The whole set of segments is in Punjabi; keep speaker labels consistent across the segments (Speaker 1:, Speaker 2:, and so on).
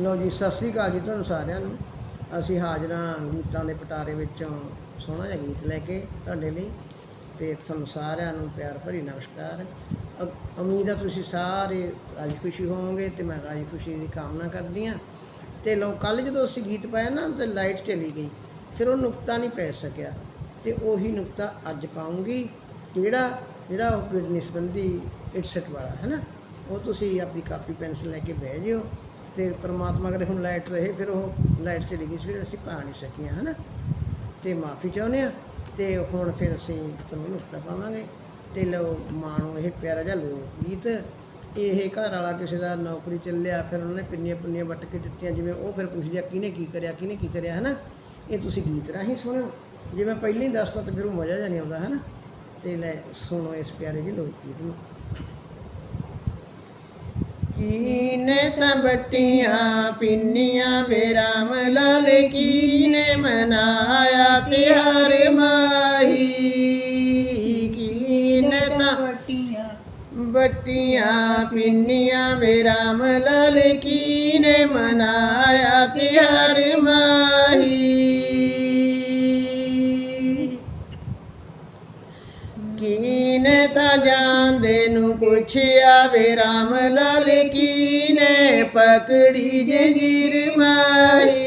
Speaker 1: ਲੋ ਜੀ, ਸਤਿ ਸ੍ਰੀ ਅਕਾਲ ਜੀ ਤੁਹਾਨੂੰ ਸਾਰਿਆਂ ਨੂੰ। ਅਸੀਂ ਹਾਜ਼ਰਾਂ ਗੀਤਾਂ ਦੇ ਪਟਾਰੇ ਵਿੱਚੋਂ ਸੋਹਣਾ ਜਿਹਾ ਗੀਤ ਲੈ ਕੇ ਤੁਹਾਡੇ ਲਈ ਤੇ ਤੁਹਾਨੂੰ ਸਾਰਿਆਂ ਨੂੰ ਪਿਆਰ ਭਰੀ ਨਮਸਕਾਰ। ਅ- ਉਮੀਦ ਹੈ ਤੁਸੀਂ ਸਾਰੇ ਰਾਜੀ ਖੁਸ਼ੀ ਹੋਵੋਗੇ ਤੇ ਮੈਂ ਰਾਜੀ ਖੁਸ਼ੀ ਦੀ ਕਾਮਨਾ ਕਰਦੀ ਹਾਂ। ਤੇ ਲੋ ਕੱਲ ਜਦੋਂ ਅਸੀਂ ਗੀਤ ਪਾਇਆ ਨਾ ਤੇ ਲਾਈਟ ਚਲੀ ਗਈ, ਫਿਰ ਉਹ ਨੁਕਤਾ ਨਹੀਂ ਪੈ ਸਕਿਆ ਤੇ ਉਹੀ ਨੁਕਤਾ ਅੱਜ ਪਾਉਂਗੀ। ਜਿਹੜਾ ਜਿਹੜਾ ਉਹ ਕਿਡਨੀ ਸੰਬੰਧੀ ਇਟਸੈਟ ਵਾਲਾ, ਹੈ ਨਾ? ਉਹ ਤੁਸੀਂ ਆਪਣੀ ਕਾਪੀ ਪੈਨਸਲ ਲੈ ਕੇ ਬਹਿ ਜਿਓ। ਤੇ ਪ੍ਰਮਾਤਮਾ ਕਰੇ ਹੁਣ ਲਾਈਟ ਰਹੇ, ਫਿਰ ਉਹ ਲਾਈਟ ਚਲੀ ਗਈ ਸੀ, ਫਿਰ ਅਸੀਂ ਪਾ ਨਹੀਂ ਸਕੀਆਂ ਹੈ ਨਾ ਤੇ ਮਾਫੀ ਚਾਹੁੰਦੇ ਆ, ਤੇ ਹੁਣ ਫਿਰ ਅਸੀਂ ਤੁਹਾਨੂੰ ਨੁਕਤਾ ਪਾਵਾਂਗੇ। ਤੇ ਲਓ ਮਾਣੋ ਇਹ ਪਿਆਰਾ ਜਿਹਾ ਲੋਕ ਗੀਤ ਇਹ ਘਰ ਵਾਲਾ ਕਿਸੇ ਦਾ ਨੌਕਰੀ ਚੱਲਿਆ ਫਿਰ ਉਹਨੇ ਪਿੰਨੀਆਂ ਪੁੰਨੀਆਂ ਵੱਟ ਕੇ ਦਿੱਤੀਆਂ, ਜਿਵੇਂ ਉਹ ਫਿਰ ਪੁੱਛਦੀ ਆ, ਕਿਹਨੇ ਕੀ ਕਰਿਆ, ਕਿਹਨੇ ਕੀ ਕਰਿਆ ਹੈ ਨਾ ਇਹ ਤੁਸੀਂ ਗੀਤ ਰਾਹੀਂ ਸੁਣਿਓ। ਜੇ ਮੈਂ ਪਹਿਲਾਂ ਹੀ ਦੱਸਤਾ ਤਾਂ ਫਿਰ ਉਹ ਮਜ਼ਾ ਜਿਹਾ ਨਹੀਂ ਆਉਂਦਾ ਹੈ ਨਾ ਤੇ ਲੈ, ਸੁਣੋ ਇਸ ਪਿਆਰੇ ਜਿਹੇ ਲੋਕ ਗੀਤ ਨੂੰ। ਕੀਨੇ ਤਾਂ ਬੱਟੀਆਂ ਪਿੰਨੀਆਂ ਬੇਰਾਮ ਲਾਲ ਕੀਨੇ ਮਨਾਇਆ ਤਿਹਾਰ ਮਾਹੀ। ਕੀਨੇ ਤਾਂ
Speaker 2: ਬੱਟੀਆਂ।
Speaker 1: ਬੱਟੀਆਂ ਪਿੰਨੀਆਂ ਬੇਰਾਮ ਲਾਲ ਕੀਨੇ ਮਨਾਇਆ ਤਿਹਾਰ ਨੂੰ ਪੁੱਛਿਆ ਵੇ ਰਾਮ ਲਾਲ ਕੀਨੇ ਪਕੜੀ ਜੰਜੀਰ ਮਾਹੀ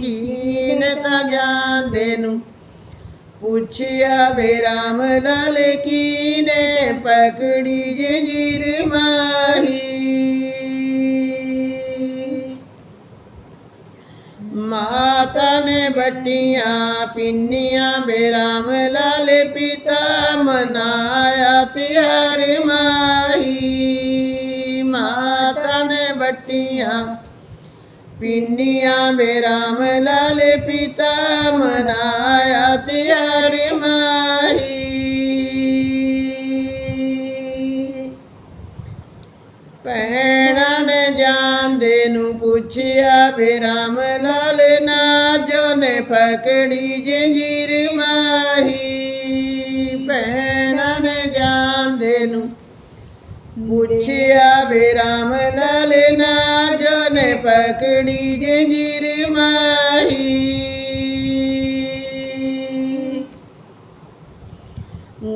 Speaker 1: ਕੀਨੇ ਤਾਂ ਜਾਂਦੇ ਨੂੰ ਪੁੱਛਿਆ ਵੇ ਰਾਮ ਲਾਲ ਕੀਨੇ ਪਕੜੀ ਜੰਜੀਰ ਮਾਹੀ ਮਾਤਾ ਨੇ ਬੱਟੀਆਂ ਪਿੰਨੀਆਂ ਬੇਰਾਮ ਲਾਲ ਮਾਹੀ, ਮਾਤਾ ਨੇ ਬੱਟੀਆਂ ਪਿੰਨੀਆਂ ਬੇਰਾਮ ਲਾਲ ਪਿਤਾ ਮਨਾਇਆ ਤਿਹਾਰ ਮਾਹੀ। ਭੈਣਾਂ ਨੇ ਜਾਂਦੇ ਨੂੰ ਪੁੱਛਿਆ ਵੇ ਰਾਮ ਲਾਲ, ਨਾ ਜੋ ਨੇ ਪਕੜੀ ਜੰਜੀਰ ਮਾਹੀ। ਭੈਣਾਂ ਨੇ ਜਾਂਦੇ ਨੂੰ ਪੁੱਛਿਆ ਵੇ ਰਾਮ ਲਾਲ ਨਾ ਜੋ ਨੇ ਪਕੜੀ ਜੰਜੀਰ ਮਾਹੀ।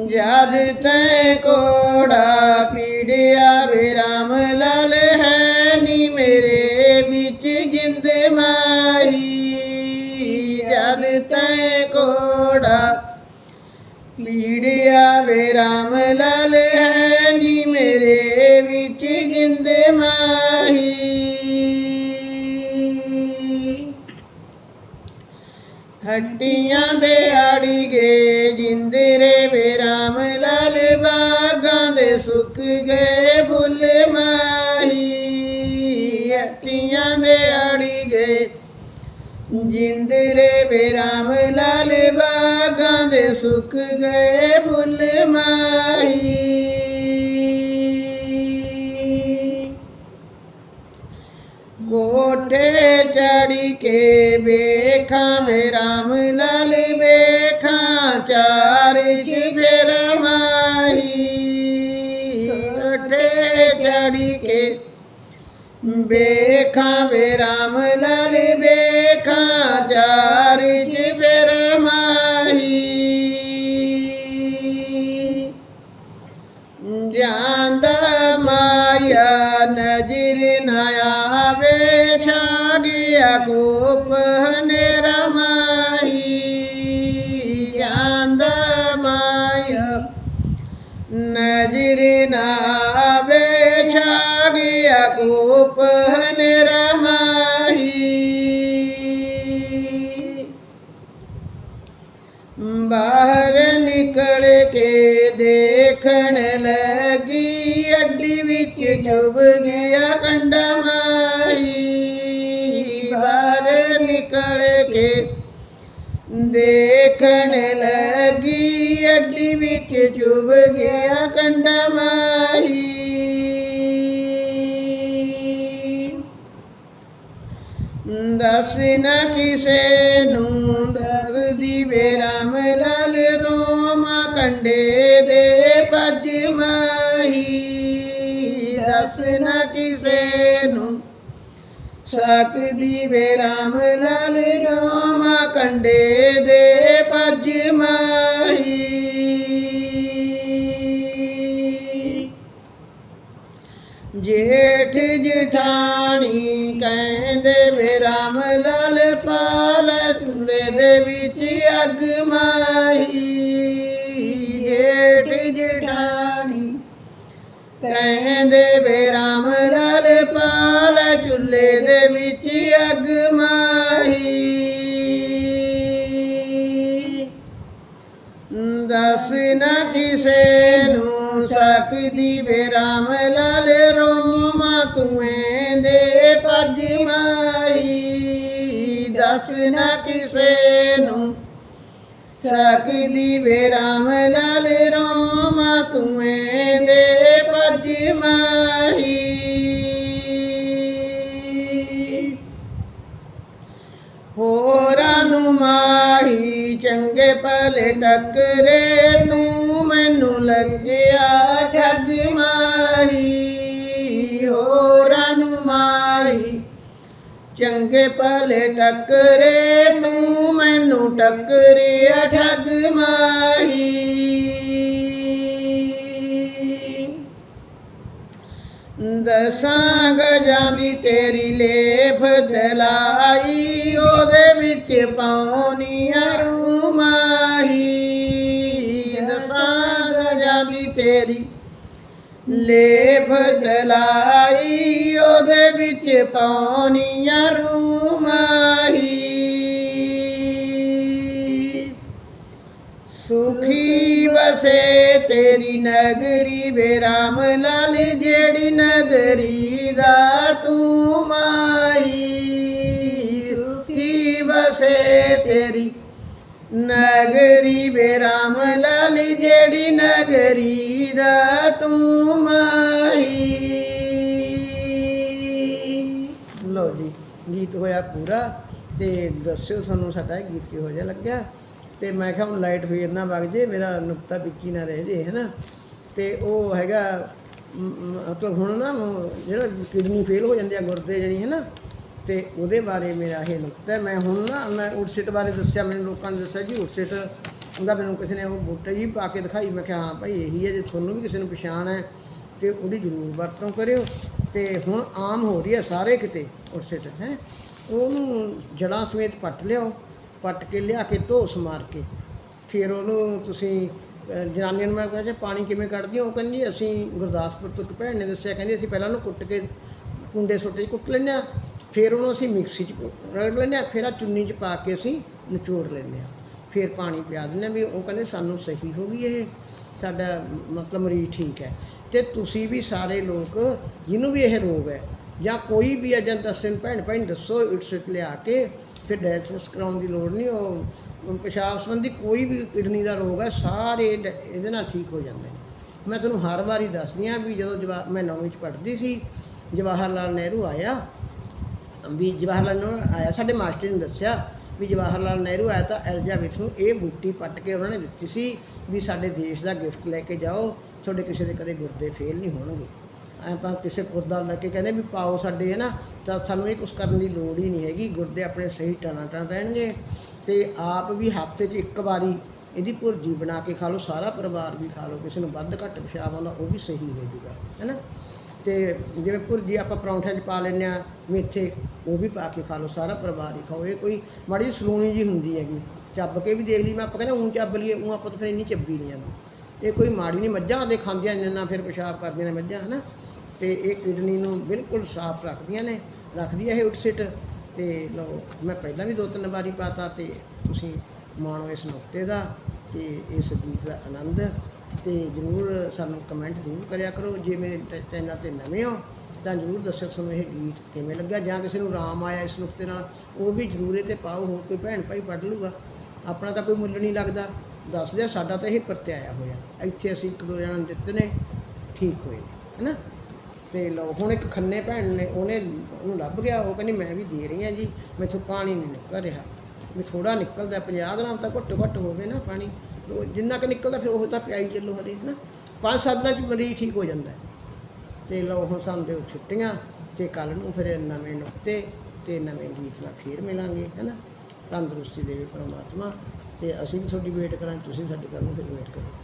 Speaker 1: ਜਦ ਤੈ ਕੋੜਾ ਪੀੜਿਆ ਵੇ ਰਾਮ ਲਾਲ ਹੈ ਪੀੜਿਆ ਵੇ ਰਾਮ ਲਾਲ ਹੈ ਨੀ ਮੇਰੇ ਵਿੱਚ ਜਿੰਦ ਮਾਹੀ। ਹੱਡੀਆਂ ਦੇ ਆੜੀ ਗਏ ਜਿੰਦਰੇ ਵੇ ਰਾਮ ਲਾਲ, ਬਾਗਾਂ ਦੇ ਸੁੱਕ ਗਏ ਫੁੱਲ ਮਾਹੀ। ਹੱਡੀਆਂ ਦੇ ਆੜੀ ਗਏ ਜਿੰਦਰੇ ਵੇ ਰਾਮ ਲਾਲ ਬਾਗਾਂ ਸੁੱਕ ਗਏ ਫੁੱਲ ਮਾਹੀ। ਕੋਠੇ ਚੜੀ ਕੇ ਵੇਖਾਂ ਵੇ ਰਾਮ ਲਾਲ ਵੇਖਾਂ, ਚਾਰ ਚਿਫੇਰ ਮਾਹੀ। ਕੋਠੇ ਚੜੀ ਕੇ ਵੇਖਾਂ ਵੇ ਰਾਮ ਲਾਲ ਵੇਖਾਂ। ਨਜ਼ਰ ਨਾ ਆਵੇ ਛਾਗਿਆ ਕੋਪ ਹਨੇਰਾ ਮਾਹੀ ਬਾਹਰ ਨਿਕਲ ਕੇ ਦੇਖਣ ਲੱਗੀ, ਅੱਡੀ ਵਿੱਚ ਡੁੱਬ ਗਿਆ ਕੰਡਾ ਮਾਹੀ। ਬਾਹਰ ਨਿਕਲ ਕੇ ਦੇਖਣ ਲੱਗੀ ਅੱਡੀ ਵਿੱਚ ਚੁੱਭ ਗਿਆ ਕੰਡਾ ਮਾਹੀ ਦੱਸ ਨਾ ਕਿਸੇ ਨੂੰ ਸਰਦੀ ਵੇਰਾਮ ਲਾਲ ਰੋਮਾ ਕੰਡੇ ਦੇ ਭੱਜ ਮਾਹੀ। ਦੱਸ ਨਾ ਕਿਸੇ ਨੂੰ ਸਕਦੀ ਵੇ ਰਾਮ ਲਾਲ ਰੋਮਾ ਕੰਡੇ ਦੇ ਜਠਾਣੀ ਕਹਿੰਦੇ ਵੇ ਰਾਮ ਲਾਲ ਪਾਲ ਚੁੱਲੇ ਦੇ ਵਿੱਚ ਅੱਗ ਮਾਹੀ ਜੇਠ ਜਠਾਣੀ ਕਹਿੰਦੇ ਵੇ ਰਾਮ ਲਾਲ ਪਾਲ ਚੁੱਲੇ ਦੇ ਵਿੱਚ ਅੱਗ ਮਾਹੀ ਦੱਸ ਨਾ ਕਿਸੇ ਨੂੰ ਸਕਦੀ ਵੇ ਰਾਮ ਲਾਲ ਰੋਮਾ ਦੇ ਪੱਜ ਮਾਹੀ ਦੱਸ ਨਾ ਕਿਸੇ ਨੂੰ। ਸਕਦੀ ਵੇ ਰਾਮ ਲਾਲ ਰੋਮਾ, ਤੂੰ ਦੇ ਪੱਜ ਮਾਹੀ ਹੋਰਾਂ ਨੂੰ ਮਾਹੀ ਚੰਗੇ ਭਲੇ ਟੱਕਰੇ ਤੂੰ ਮੈਨੂੰ ਲੱਗਿਆ ਠੱਗ ਮਾਹੀ ਚੰਗੇ ਭਲੇ ਟੱਕਰੇ ਤੂੰ ਮੈਨੂੰ ਟੱਕਰਿਆ ਠੱਗ ਮਾਹੀ। ਦਸਾਂ ਗਜਾਂ ਦੀ ਤੇਰੀ ਲੇਫ ਦਲਾਈ, ਉਹਦੇ ਵਿੱਚ ਪਾਉਣੀਆਂ ਰੂਮਾਹੀ ਦਸਾਂ ਗਜਾਂ ਦੀ ਤੇਰੀ ਲੇਫ ਦਲਾਈ ਉਹਦੇ ਵਿੱਚ ਪਾਉਣੀਆਂ ਰੂਮਾਹੀ। ਸੁਖੀ ਵਸੇ ਤੇਰੀ ਨਗਰੀ ਵੇ ਰਾਮ ਲਾਲ, ਜਿਹੜੀ ਨਗਰੀ ਦਾ ਤੂੰ ਨਗਰੀ ਵੇ ਰਾਮ ਲਾਲ ਜਿਹੜੀ ਨਗਰੀ ਦਾ ਤੂੰ ਮਾਹੀ। ਲੋ ਜੀ, ਗੀਤ ਹੋਇਆ ਪੂਰਾ ਤੇ ਦੱਸਿਓ ਸਾਨੂੰ ਸਾਡਾ ਇਹ ਗੀਤ ਕਿਹੋ ਜਿਹਾ ਲੱਗਿਆ। ਤੇ ਮੈਂ ਕਿਹਾ ਹੁਣ ਲਾਈਟ ਫੇਰ ਨਾ ਵਗ ਜੇ, ਮੇਰਾ ਨੁਕਤਾ ਵਿੱਚ ਨਾ ਰਹਿ ਜੇ, ਹੈਨਾ। ਤੇ ਉਹ ਹੈਗਾ ਮਤਲਬ ਹੁਣ ਨਾ ਜਿਹੜਾ ਕਿਡਨੀ ਫੇਲ ਹੋ ਜਾਂਦੀ ਆ ਗੁਰਦੇ ਜਿਹੜੀ, ਹੈਨਾ। ਤੇ ਉਹਦੇ ਬਾਰੇ ਮੇਰਾ ਇਹ ਨੁਕਤਾ ਮੈਂ ਹੁਣ ਨਾ ਮੈਂ ਉਡਸਿਟ ਬਾਰੇ ਦੱਸਿਆ ਮੈਨੂੰ ਲੋਕਾਂ ਨੇ ਦੱਸਿਆ ਜੀ ਉਡਸਿਟ ਉਹਦਾ ਮੈਨੂੰ ਕਿਸੇ ਨੇ ਉਹ ਬੂਟੇ ਜੀ ਪਾ ਕੇ ਦਿਖਾਈ। ਮੈਂ ਕਿਹਾ ਹਾਂ ਭਾਈ ਇਹੀ ਹੈ ਜੇ ਤੁਹਾਨੂੰ ਵੀ ਕਿਸੇ ਨੂੰ ਪਛਾਣ ਹੈ ਤੇ ਉਹਦੀ ਜ਼ਰੂਰ ਵਰਤੋਂ ਕਰਿਓ। ਤੇ ਹੁਣ ਆਮ ਹੋ ਰਹੀ ਹੈ ਸਾਰੇ ਕਿਤੇ ਉਟਸਿਟ ਹੈ। ਉਹਨੂੰ ਜੜਾਂ ਸਮੇਤ ਪੱਟ ਲਿਓ ਪੱਟ ਕੇ ਲਿਆ ਕੇ ਧੋਸ ਮਾਰ ਕੇ। ਫਿਰ ਉਹਨੂੰ ਤੁਸੀਂ ਅਹ, ਜਨਾਨੀਆਂ ਨੂੰ ਮੈਂ ਕਿਹਾ ਜੀ ਪਾਣੀ ਕਿਵੇਂ ਕੱਢਦੀ ਹੋ? ਉਹ ਕਹਿੰਦੀ ਅਸੀਂ ਗੁਰਦਾਸਪੁਰ ਤੋਂ ਇੱਕ ਭੈਣ ਨੇ ਦੱਸਿਆ ਕਹਿੰਦੀ ਅਸੀਂ ਪਹਿਲਾਂ ਉਹਨੂੰ ਕੁੱਟ ਕੇ ਕੁੰਡੇ ਸੁੱਟੇ 'ਚ ਕੁੱਟ ਲੈਂਦੇ ਹਾਂ। ਫਿਰ ਉਹਨੂੰ ਅਸੀਂ ਮਿਕਸੀ 'ਚ ਕੁ- ਰਗੜ ਲੈਂਦੇ ਹਾਂ, ਫਿਰ ਆ ਚੁੰਨੀ 'ਚ ਪਾ ਕੇ ਅਸੀਂ ਨਿਚੋੜ ਲੈਂਦੇ ਹਾਂ। ਫਿਰ ਪਾਣੀ ਪਿਆ ਦਿੰਦੇ ਹਾਂ ਵੀ ਉਹ ਕਹਿੰਦੇ ਸਾਨੂੰ ਸਹੀ ਹੋ ਗਈ ਇਹ, ਸਾਡਾ ਮਤਲਬ ਮਰੀਜ਼ ਠੀਕ ਹੈ। ਤੇ ਤੁਸੀਂ ਵੀ ਸਾਰੇ ਲੋਕ ਜਿਹਨੂੰ ਵੀ ਇਹ ਰੋਗ ਹੈ ਜਾਂ ਕੋਈ ਵੀ ਹੈ, ਜਾਂ ਦੱਸਣ ਭੈਣ ਭੈਣ ਦੱਸੋ ਇਟਸ ਲਿਆ ਕੇ ਫਿਰ ਡਾਇਲਿਸਿਸ ਕਰਾਉਣ ਦੀ ਲੋੜ ਨਹੀਂ ਉਹ ਪਿਸ਼ਾਬ ਸੰਬੰਧੀ ਕੋਈ ਵੀ ਕਿਡਨੀ ਦਾ ਰੋਗ ਹੈ, ਸਾਰੇ ਡ- ਇਹਦੇ ਨਾਲ ਠੀਕ ਹੋ ਜਾਂਦੇ ਨੇ। ਮੈਂ ਤੁਹਾਨੂੰ ਹਰ ਵਾਰੀ ਦੱਸਦੀ ਹਾਂ ਵੀ ਜਦੋਂ ਜਵਾ, ਮੈਂ ਨੌਵੀਂ ਚ ਪੜ੍ਹਦੀ ਸੀ, ਜਵਾਹਰ ਲਾਲ ਨਹਿਰੂ ਆਇਆ ਵੀ ਜਵਾਹਰ ਲਾਲ ਨਹਿਰੂ ਆਇਆ, ਸਾਡੇ ਮਾਸਟਰ ਨੇ ਦੱਸਿਆ ਵੀ ਜਵਾਹਰ ਲਾਲ ਨਹਿਰੂ ਆਇਆ ਤਾਂ ਐਲਜ਼ਾਬੈਥ ਨੂੰ ਇਹ ਬੂਟੀ ਪੱਟ ਕੇ ਉਹਨਾਂ ਨੇ ਦਿੱਤੀ ਸੀ ਵੀ ਸਾਡੇ ਦੇਸ਼ ਦਾ ਗਿਫਟ ਲੈ ਕੇ ਜਾਓ, ਤੁਹਾਡੇ ਕਿਸੇ ਦੇ ਕਦੇ ਗੁਰਦੇ ਫੇਲ ਨਹੀਂ ਹੋਣਗੇ। ਆਪਾਂ ਕਿਸੇ ਗੁਰਦਾ ਲੈ ਕੇ ਕਹਿੰਦੇ ਵੀ ਪਾਓ ਸਾਡੇ, ਹੈ ਨਾ, ਤਾਂ ਸਾਨੂੰ ਇਹ ਕੁਝ ਕਰਨ ਦੀ ਲੋੜ ਹੀ ਨਹੀਂ ਹੈਗੀ, ਗੁਰਦੇ ਆਪਣੇ ਸਹੀ ਟਣਾ ਟਣ ਰਹਿਣਗੇ। ਤੇ ਆਪ ਵੀ ਹਫ਼ਤੇ 'ਚ ਇੱਕ ਵਾਰੀ ਇਹਦੀ ਭੁਰਜੀ ਬਣਾ ਕੇ ਖਾ ਲਓ, ਸਾਰਾ ਪਰਿਵਾਰ ਵੀ ਖਾ ਲਓ, ਕਿਸੇ ਨੂੰ ਵੱਧ ਘੱਟ ਪਿਸ਼ਾਬ ਆਉਂਦਾ, ਉਹ ਵੀ ਸਹੀ ਹੋ ਜਾਊਗਾ ਹੈ ਨਾ। ਅਤੇ ਜਿਵੇਂ ਭੁਰਜੀ ਆਪਾਂ ਪਰੌਂਠਿਆਂ 'ਚ ਪਾ ਲੈਂਦੇ ਹਾਂ, ਮੇਥੇ, ਉਹ ਵੀ ਪਾ ਕੇ ਖਾ ਲਓ, ਸਾਰਾ ਪਰਿਵਾਰ ਹੀ ਖਾਓ। ਇਹ ਕੋਈ ਮਾੜੀ ਜਿਹੀ ਸਲੂਣੀ ਜੀ ਹੁੰਦੀ ਹੈਗੀ। ਚੱਬ ਕੇ ਵੀ ਦੇਖ ਲਈ, ਮੈਂ ਆਪਾਂ ਕਹਿੰਦੇ ਉਂ ਚੱਬ ਲਈਏ ਉਂ ਆਪਾਂ ਤਾਂ ਫਿਰ ਇੰਨੀ ਚੱਬੀ ਨਹੀਂ ਜਾਂਦੀ ਇਹ ਕੋਈ ਮਾੜੀ ਨਹੀਂ, ਮੱਝਾਂ ਦੇ ਖਾਂਦੀਆਂ ਇੰਨਾ ਫਿਰ ਪਿਸ਼ਾਬ ਕਰਦੀਆਂ ਨੇ ਮੱਝਾਂ, ਹਨਾ? ਤੇ ਇਹ ਕਿਡਨੀ ਨੂੰ ਬਿਲਕੁਲ ਸਾਫ਼ ਰੱਖਦੀਆਂ ਨੇ, ਰੱਖਦੀ ਹੈ ਇਹ ਉਟਸਿਟ। ਤੇ ਲਓ, ਮੈਂ ਪਹਿਲਾਂ ਵੀ ਦੋ ਤਿੰਨ ਵਾਰੀ ਪਾਤਾ ਤੇ ਤੁਸੀਂ ਮਾਣੋ ਇਸ ਨੁਕਤੇ ਦਾ ਤੇ ਇਸ ਗੀਤ ਦਾ ਆਨੰਦ। ਤੇ ਜਰੂਰ ਸਾਨੂੰ ਕਮੈਂਟ ਜ਼ਰੂਰ ਕਰਿਆ ਕਰੋ। ਜੇ ਮੇਰੇ ਟ- ਚੈਨਲ ਤੇ ਨਵੇਂ ਹੋ, ਤਾਂ ਜਰੂਰ ਦੱਸੋ ਤੁਹਾਨੂੰ ਇਹ ਗੀਤ ਕਿਵੇਂ ਲੱਗਿਆ। ਜਾਂ ਕਿਸੇ ਨੂੰ ਆਰਾਮ ਆਇਆ ਇਸ ਨੁਕਤੇ ਨਾਲ, ਉਹ ਵੀ ਜਰੂਰ ਇਹ ਤੇ ਪਾਓ, ਹੋਰ ਕੋਈ ਭੈਣ ਭਾਈ ਪੜ੍ਹ ਲੂਗਾ। ਆਪਣਾ ਤਾਂ ਕੋਈ ਮੁੱਲ ਨਹੀਂ ਲੱਗਦਾ। ਦੱਸ ਦਿਆ ਸਾਡਾ ਤਾਂ ਇਹ ਪ੍ਰਤਿਆਇਆ ਹੋਇਆ। ਇੱਥੇ ਅਸੀਂ ਇੱਕ ਦੋ ਜਣਾਂ ਨੂੰ ਦਿੱਤੇ ਨੇ, ਠੀਕ ਹੋਏ ਨੇ, ਹੈਨਾ? ਤੇ ਲਓ, ਹੁਣ ਇੱਕ ਖੰਨੇ ਭੈਣ ਨੇ, ਉਹਨੇ ਉਹਨੂੰ ਲੱਭ ਗਿਆ। ਉਹ ਕਹਿੰਦੀ, ਮੈਂ ਵੀ ਦੇ ਰਹੀ ਹਾਂ ਜੀ। ਮੈਥੋਂ ਪਾਣੀ ਨਹੀਂ ਨਿਕਲ ਰਿਹਾ। ਵੀ ਥੋੜਾ ਨਿਕਲਦਾ 50 ਗ੍ਰਾਮ ਤਾਂ ਘੱਟੋ ਘੱਟ ਹੋਵੇ ਨਾ ਪਾਣੀ। ਜਿੰਨਾ ਕੁ ਨਿਕਲਦਾ ਫਿਰ ਉਹ ਤਾਂ ਪਿਆਈ ਚੱਲੋ ਹਰੇ ਨਾ। ਪੰਜ ਸੱਤ ਦਿਨਾਂ ਚ ਮਰੀਜ਼ ਠੀਕ ਹੋ ਜਾਂਦਾ। ਹੈ। ਤੇ ਲਓ ਹੁਣ ਸਾਨੂੰ ਦਿਓ ਛੁੱਟੀਆਂ, ਤੇ ਕੱਲ ਨੂੰ ਫਿਰ ਨਵੇਂ ਨੁਕਤੇ, ਤੇ ਨਵੇਂ ਗੀਤ ਨਾਲ ਫੇਰ ਮਿਲਾਂਗੇ, ਹੈਨਾ। ਤੰਦਰੁਸਤੀ ਦੇਵੇ ਪਰਮਾਤਮਾ, ਤੇ ਅਸੀਂ ਵੀ ਤੁਹਾਡੀ ਵੇਟ ਕਰਾਂ ਤੁਸੀਂ ਸਾਡੀ ਕਰਨ ਫਿਰ ਵੇਟ ਕਰੋ।